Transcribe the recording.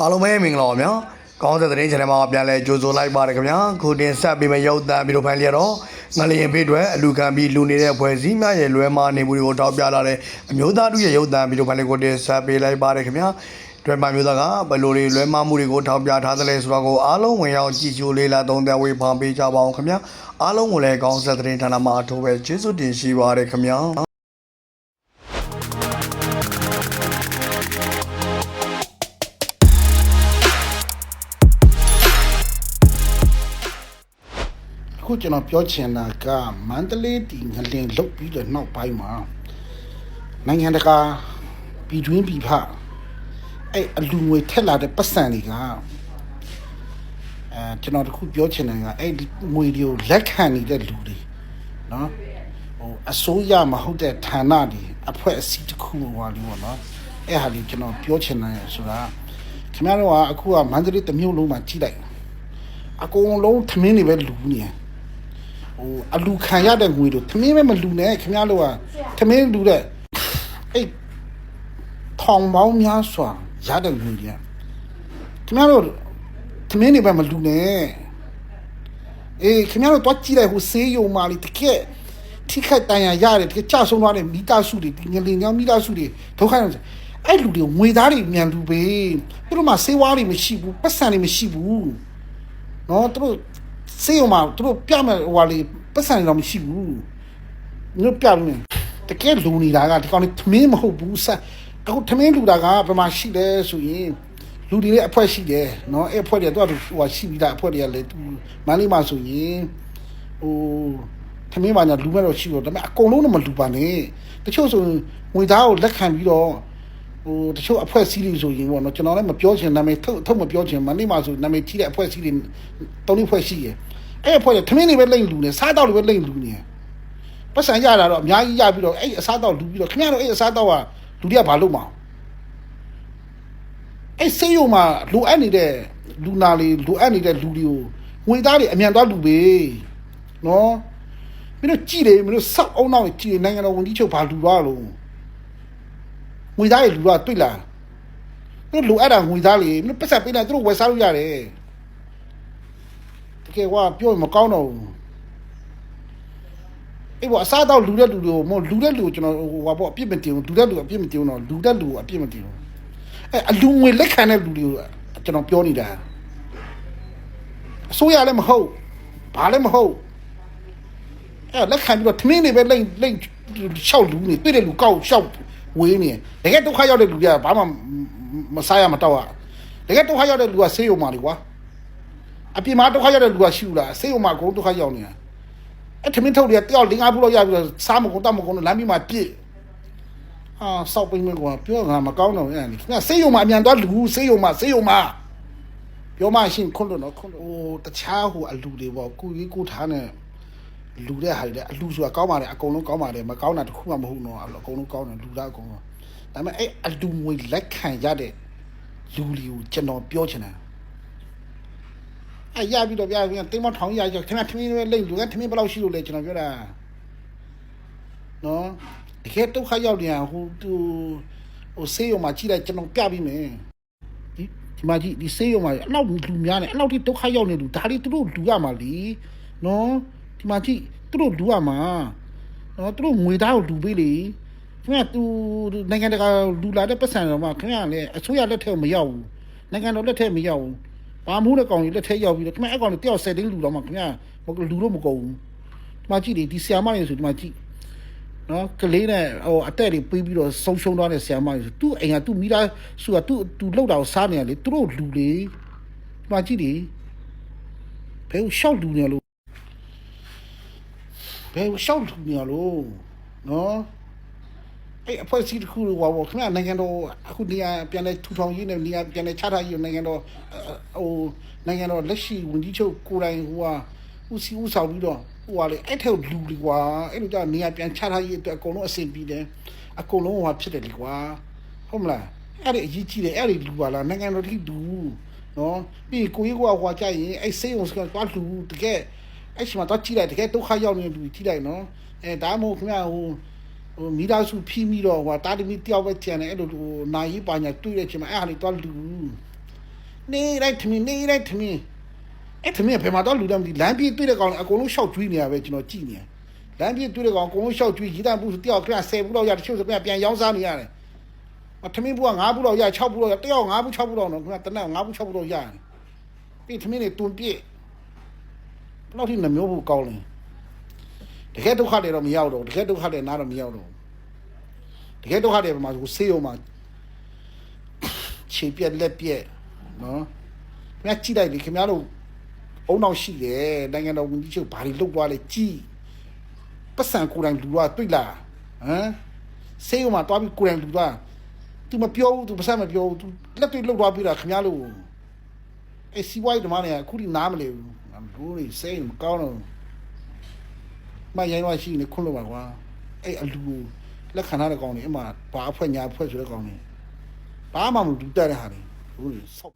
အားလုံးပဲမင်္ဂလာပါဗျာကောင်းတဲ့သတင်း channel မှာပြန်လဲကြိုဆိုလိုက်ပါတယ်ခင်ဗျာခုတင်ဆက်ပေးမယ့်ရုပ်သံဗီဒီယိုဖိုင်လေးတော့ငလျင်ဖေးတွေအလူခံပြီးလူနေတဲ့ဖွဲ့စည်းများရဲ့လွဲမာနေမှုတွေကိုထောက်ပြလာတဲ့အမျိုးသားတို့ရဲ့ရုပ်သံဗီဒီယိုဖိုင်လေးကိုတင်ဆက်ပေးလိုက်ပါတယ်ခင်ဗျာတွဲပါမျိုးသားကဘယ်လိုတွေလွဲမာမှုတွေကိုထောက်ပြထားသလဲဆိုတော့ကိုအားလုံးဝင်ရောက်ကြည့်ရှုလေးလာသုံးသပ်ဝေဖန်ပေးကြပါအောင်ခင်ဗျာအားလုံးကိုလည်းကောင်းတဲ့သတင်းဌာနမှာအထောက်ပဲကျေးဇူးတင်ရှိပါတယ်ခင်ဗျာ အခုကျွန်တော်ပြောချင်တာကမန္တလေးတီငလင်လုတ်ပြီးတဲ့နောက်ပိုင်းမှာနိုင်ငံတကာပြည်တွင်းပြည်ပအဲ့အလူငွေထက်လာတဲ့ပတ်စံတွေကအဲကျွန်တော်တခုပြောချင်တယ်ကအဲ့ဒီငွေတွေကိုလက်ခံနေတဲ့လူတွေနော်ဟိုအစိုးရမဟုတ်တဲ့ဌာနတွေအဖွဲ့အစည်းတစ်ခုဟောလို့ပေါ့နော်အဲ့ဟာလေးကျွန်တော်ပြောချင်တယ်ဆိုတာခင်ဗျားတို့ကအခုကမန္တလေးတစ်မြို့လုံးမှာကြီးလိုက်အကုန်လုံးထမင်းတွေပဲလူနေတယ် ဟိုအလူခံရတဲ့ငွေတို့သမင်းပဲမလူနဲ့ခင်ဗျားတို့ကသမင်းလူတဲ့အဲ့ထောင်ပေါင်းများစွာရတဲ့ငွေတွေခင်ဗျားတို့သမင်းတွေပဲမလူနဲ့အေးခင်ဗျားတို့တော့ကြည့်လိုက်ဟိုဆေးရုံမာလီတကယ်ထိခိုက်တန်ရာရတယ်တကယ်ကြဆုံးသွားတဲ့မိသားစုတွေဒီငလင်ကြောင့်မိသားစုတွေဒုက္ခရောက်အဲ့လူတွေငွေသားတွေမြန်လူပဲသူတို့မှဆေးဝါးတွေမရှိဘူးပတ်စံတွေမရှိဘူးနော်သူတို့ စေးရုံမှာသူတို့ပြမဲ့ဟိုဟာလေးပတ်စံတွေတော့မရှိဘူးညပြမယ်တကယ်လူနေတာကဒီကောင်လေးသမင်းမဟုတ်ဘူးဆက်အခုသမင်းလူတာကဘယ်မှာရှိလဲဆိုရင်လူတွေရဲ့အဖွဲ့ရှိတယ်နော်အဲ့အဖွဲ့တွေတော့ဟိုဟာရှိပြီးသားအဖွဲ့တွေကလည်းသူမန်းလေးမှာဆိုရင်ဟိုသမင်းမှာညာလူမဲ့တော့ရှိတော့ဒါပေမဲ့အကုန်လုံးတော့မလူပါနဲ့တချို့ဆိုရင်ငွေသားကိုလက်ခံပြီးတော့ ဟိုတချို့အဖွဲ့အစည်းတွေဆိုရင်ပေါ့နော်ကျွန်တော်လည်းမပြောချင်နာမည်ထုတ်ထုတ်မပြောချင်မနေ့မှဆိုနာမည်ကြီးတဲ့အဖွဲ့အစည်းတွေတုံးလေးဖွဲ့ရှိရယ်အဲ့အဖွဲ့တွေထမင်းတွေပဲလိမ့်လူနေစားတော့တွေပဲလိမ့်လူနေပတ်စံရတာတော့အများကြီးရပြီးတော့အဲ့အစားတော့လူပြီးတော့ခင်ဗျားတို့အဲ့အစားတော့ကလူတွေကဘာလုပ်မှာအဲ့စေးရုံမှာလိုအပ်နေတဲ့လူနာလေးလိုအပ်နေတဲ့လူတွေကိုငွေသားတွေအမြန်သွားလူပဲနော်မင်းတို့ကြည်တယ်မင်းတို့စောက်အောင်နောက်ကြည်တယ်နိုင်ငံတော်ဝန်ကြီးချုပ်ဘာလူသွားလို့ ငွေသားတွေလူတော့တွေ့လားသူတို့လိုအပ်တာငွေသားလေမင်းပတ်ဆက်ပေးလိုက်သူတို့ဝယ်စားလို့ရတယ်တကယ်ကပြောရင်မကောင်းတော့ဘူးအေးဘောအစားတော့လူတဲ့လူတွေကိုမဟုတ်လူတဲ့လူကိုကျွန်တော်ဟိုဟာပေါ့အပြစ်မတင်ဘူးလူတဲ့လူအပြစ်မတင်ဘူးတော့လူတဲ့လူကိုအပြစ်မတင်ဘူးအဲအလူငွေလက်ခံတဲ့လူတွေကိုကျွန်တော်ပြောနေတာအစိုးရလည်းမဟုတ်ဘာလည်းမဟုတ်အဲလက်ခံပြီးတော့ထမင်းတွေပဲလိမ့်လိမ့်ရှောက်လူနေတွေ့တဲ့လူကောက်ရှောက် ဝေးနေတကယ်ဒုက္ခရောက်တဲ့လူတွေကဘာမှမစားရမတော့ရတကယ်ဒုက္ခရောက်တဲ့လူကဆေးရုံမှာလေကွာအပြင်မှာဒုက္ခရောက်တဲ့လူကရှိဘူးလားဆေးရုံမှာအကုန်ဒုက္ခရောက်နေတာအဲ့ထမင်းထုတ်တွေကတယောက်လင်းအားဘူးလို့ရပြီးတော့စားမကုန်တတ်မကုန်လမ်းပြီးမှပြည့်ဟာစောက်ပိမ့်မကွာပြောငါမကောင်းတော့အဲ့ဒီခင်ဗျဆေးရုံမှာအမြန်သွားလူဆေးရုံမှာဆေးရုံမှာပြောမှရှင်းခွန်းလို့နော်ခွန်းလို့ဟိုတခြားဟိုအလူတွေပေါ့ကိုကြီးကိုထားနေ လူတဲ့ဟာတွေအလူဆိုတာကောင်းပါတယ်အကုန်လုံးကောင်းပါတယ်မကောင်းတာတခုမှမဟုတ်တော့အကုန်လုံးကောင်းတယ်လူသားအကုန်လုံးဒါပေမဲ့အဲ့အလူငွေလက်ခံရတဲ့လူလီကိုကျွန်တော်ပြောချင်တာအဲ့ရပြီးတော့ပြပြီးတင်းမထောင်ရရခင်ဗျထမင်းတွေလိမ့်လူကထမင်းဘယ်လောက်ရှိလို့လဲကျွန်တော်ပြောတာနော်တကယ်ဒုက္ခရောက်နေတာဟိုသူဟိုဆေးရုံမှာကြည့်လိုက်ကျွန်တော်ပြပြီးမယ်ဒီဒီမှာကြည့်ဒီဆေးရုံမှာအလောက်လူများနေအလောက်ထိဒုက္ခရောက်နေလူဒါတွေသူတို့လူရမှာလीနော် ဒီမှာကြည့်သူတို့လူရမှာနော်သူတို့ငွေသားကိုလူပေးလေခင်ဗျသူနိုင်ငံတကာလူလာတဲ့ပတ်စံတော့မှခင်ဗျလည်းအစိုးရလက်ထက်မရောက်ဘူးနိုင်ငံတော်လက်ထက်မရောက်ဘူးဘာမှုတဲ့ကောင်ကြီးလက်ထက်ရောက်ပြီးတော့ခင်ဗျအဲ့ကောင်ကြီးတယောက်ဆယ်သိန်းလူတော့မှခင်ဗျလူတော့မကုန်ဘူးဒီမှာကြည့်လေဒီဆီယာမတွေဆိုဒီမှာကြည့်နော်ကလေးနဲ့ဟိုအတက်တွေပြီးပြီးတော့ဆုံးရှုံးသွားတဲ့ဆရာမကြီးသူ့အိမ်ကသူ့မိသားစုကသူ့သူလှုပ်တာကိုစားနေရလေသူတို့လူလေဒီမှာကြည့်လေဘယ်ကိုရှောက်လူနေလို့ ဘယ်ကိုရှောက်လူနေလို့နော်အဲ့အဖွဲ့အစည်းတစ်ခုလို့ဟောခင်ဗျာနိုင်ငံတော်အခုနေရာပြန်လဲထူထောင်ရေးနဲ့နေရာပြန်လဲချထားရေးနိုင်ငံတော်ဟိုနိုင်ငံတော်လက်ရှိဝန်ကြီးချုပ်ကိုယ်တိုင်ဟိုဟာဦးစီးဦးဆောင်ပြီးတော့ဟိုဟာလေအဲ့ထက်လူလီကွာအဲ့လိုကြနေရာပြန်ချထားရေးအတွက်အကုန်လုံးအဆင်ပြေတယ်အကုန်လုံးဟိုဖြစ်တယ်လीကွာဟုတ်မလားအဲ့ဒီအရေးကြီးတယ်အဲ့ဒီလူပါလားနိုင်ငံတော်ထိလူနော်ပြီးကိုကြီးကဟိုကြရင်အဲ့စေးုံစကသွားလူတကယ် အဲ့ရှိမှာတော့ကြည့်လိုက်တကယ်ဒုက္ခရောက်နေတဲ့လူကြည့်လိုက်နော်အဲဒါမှမဟုတ်ခင်ဗျာဟိုဟိုမိသားစုဖိပြီးတော့ဟိုတာတမီတယောက်ပဲကျန်တယ်အဲ့လိုဟိုနာယီပါညာတွေ့တဲ့အချိန်မှာအဲ့ဟာလေးတော့လူနေတိုင်းထမင်းနေတိုင်းထမင်းအဲ့ထမင်းကဘယ်မှာတော့လူတယ်မသိလမ်းပြေးတွေ့တဲ့ကောင်အကုန်လုံးရှောက်ကျွေးနေရပဲကျွန်တော်ကြည့်နေလမ်းပြေးတွေ့တဲ့ကောင်အကုန်လုံးရှောက်ကျွေးရီတန်ဘူးတယောက်ခဏ10ဘူးလောက်ရတချို့ဆိုပြန်ပြန်ရောင်းစားနေရတယ်အထမင်းဘူးက9ဘူးလောက်ရ6ဘူးလောက်ရတယောက်9ဘူး6ဘူးလောက်တော့ခဏတနက်9ဘူး6ဘူးလောက်ရတယ်ပြီးထမင်းတွေတွန်ပြည့် ဘယ်လောက်ထိနှမျိုးဘူးကောင်းလဲတကယ်ဒုက္ခတွေတော့မရောက်တော့တကယ်ဒုက္ခတွေနားတော့မရောက်တော့တကယ်ဒုက္ခတွေမှာဆိုဆေးရုံမှာ ခြေပြက်လက်ပြက်နော်ခင်ဗျားကြည့်လိုက်လေခင်ဗျားတို့အုံနောက်ရှိတယ်နိုင်ငံတော်ဝန်ကြီးချုပ်ဘာတွေလုပ်သွားလဲကြည့်ပတ်စံကိုယ်တိုင်လူတော့တွေ့လာဟမ်ဆေးရုံမှာတွားပြီးကိုယ်တိုင်လူသွား तू မပြောဘူး तू ပတ်စံမပြောဘူး तू လက်တွေ့လုပ်သွားပြီးတာခင်ဗျားတို့အဲစီဝိုင်းဓမ္မတွေကအခုထိနားမလဲဘူး လူတွေစိတ်မကောင်းတော့မရိုင်းတော့ရှိနေခွန်းလို့ပါကွာအဲ့အလူကိုလက်ခံထားတဲ့ကောင်တွေအမှဘာအဖွဲ့ညာအဖွဲ့ဆိုတဲ့ကောင်တွေဘာမှမလူတက်တဲ့ဟာတွေဘူးလေဆောက်